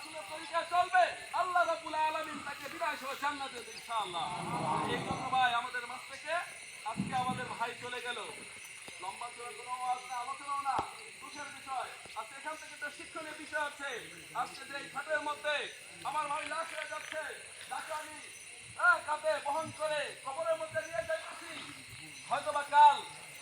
রাসূলের তরিকায় চলবে। আল্লাহ রাব্বুল আলামিন তাকে বিদায় সহ জান্নাতে ইনশাআল্লাহ। এই জন্য ভাই আমাদের মাঝ থেকে আজকে আমাদের ভাই চলে গেল। লম্বা চড়া কোনো আলোচনাও না দুঃখের বিষয়। আজকে এখান থেকে একটা শিক্ষণীয় বিষয় আছে আজকে যে এই খাটের মধ্যে আমার ভাই লাশ হয়ে যাচ্ছে, তাকে আমি কাঁধে বহন করে কবরের মধ্যে নিয়ে যাইতেছি। হয়তো বা কাল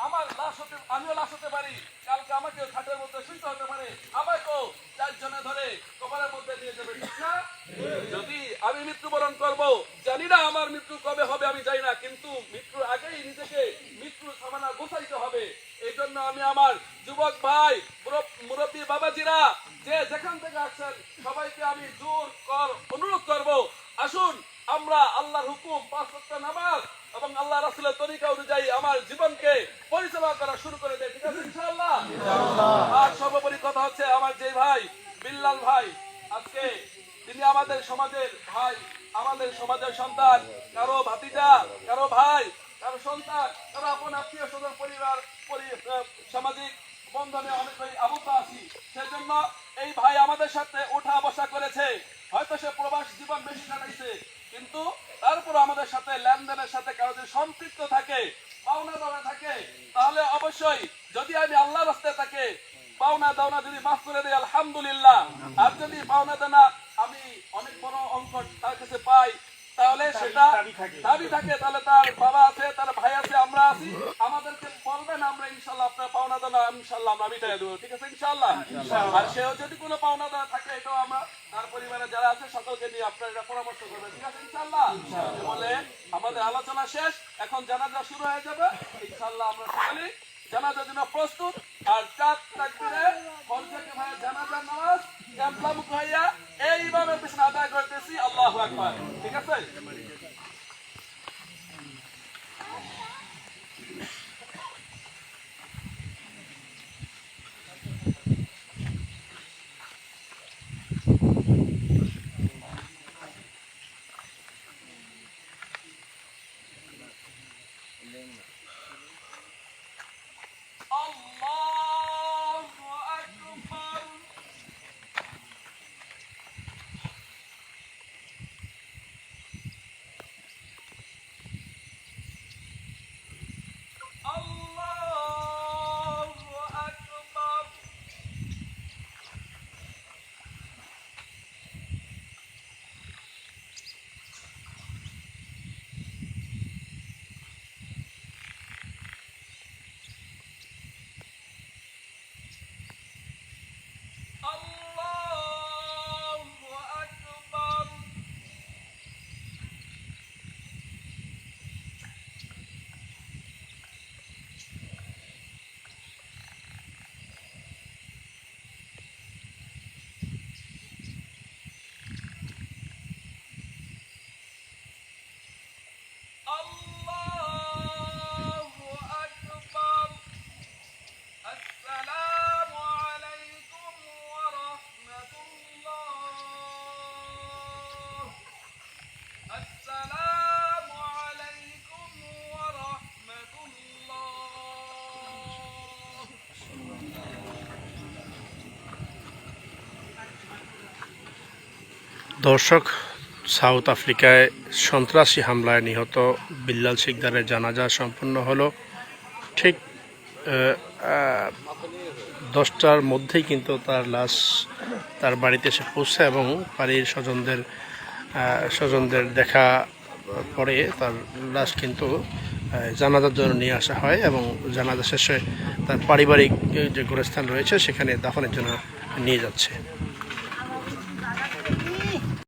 আমার লাশ হতে, আমিও লাশ হতে পারি, কালকে আমাকে খাটের মধ্যে শুইতে হতে পারে। আমাকেও চারজনে ধরে কবরের মধ্যে নিয়ে যাবে ঠিক না যদি আমি মৃত্যুবরণ করব জানি না আমার মৃত্যু কবে হবে আমি জানি না কিন্তু মৃত্যুর আগেই নিজেকে মৃত্যুর সামানা গোছাইতে হবে। এই জন্য আমি আমার যুবক ভাই মুরব্বী বাবাজিরা যে যেখান থেকে আসছেন সবাইকে আমি জোর কর অনুরোধ করব আসুন আমরা আল্লাহর হুকুম পাঁচ নামাজ এবং আল্লাহ রাসূলের তরিকা অনুযায়ী আমার জীবনকে পরিচালনা করা শুরু করে দেয় ঠিক আছে ইনশাআল্লাহ? আর সর্বোপরি কথা হচ্ছে আমার যে ভাই বিল্লাল ভাই আমাদের সমাজের ভাই, আমাদের সমাজের সন্তান, কারও ভাতিজা, কারও ভাই, কারও সন্তান, কারও আপন আত্মীয় স্বজন, পরিবার সামাজিক বন্ধনে অনেকই আবদ্ধ আছি। সেজন্য এই ভাই আমাদের সাথে ওঠা বসা করেছে। হয়তো সে প্রবাস জীবন বেশি কাটাইছে, কিন্তু তারপর আমাদের সাথে লেনদেনের সাথে কারও যদি সম্পৃক্ত থাকে, পাওনা দাওনা থাকে, তাহলে অবশ্যই যদি আমি আল্লাহ রাস্তায় থাকে পাওনা দাওনা যদি মাফ করে দেয় আলহামদুলিল্লাহ। আর যদি পাওনা দানা অনেক বড় অঙ্ক তার কাছে পাই। তাহলে সেটা দাবি থাকে। তাহলে তার বাবা আছে তার ভাই আছে আমরা আছি। আমাদেরকে বলবেন আমরা ইনশাল্লাহ আপনার পাওনা দানা ইনশাল্লাহ আমরা মিটাই দেবো ঠিক আছে ইনশাল্লাহ? আর সেও যদি কোনো পাওনা দানা থাকে এটাও আমরা তার পরিবারে যারা আছে সকলকে নিয়ে আপনার এটা পরামর্শ করবেন ঠিক আছে ইনশাল্লাহ? বলে আমাদের আলোচনা শেষ এখন জানাজা শুরু হয়ে যাবে ইনশাল্লাহ আমরা সকলেই জানাজার জন্য প্রস্তুত। আর চার তাকবীরে ফরজকে ভাই জানাজার নামাজ ক্যাম্পলা মুখ ঠিক আছে দর্শক, সাউথ আফ্রিকায় সন্ত্রাসী হামলায় নিহত বিল্লাল শিকদারের জানাজা সম্পন্ন হলো ঠিক দশটার মধ্যেই কিন্তু তার লাশ তার বাড়িতে এসে পৌঁছে এবং বাড়ির স্বজনদের স্বজনদের দেখা পরে তার লাশ কিন্তু জানাজার জন্য নিয়ে আসা হয় এবং জানাজা শেষে তার পারিবারিক যে গোরস্থান রয়েছে সেখানে দাফনের জন্য নিয়ে যাচ্ছে।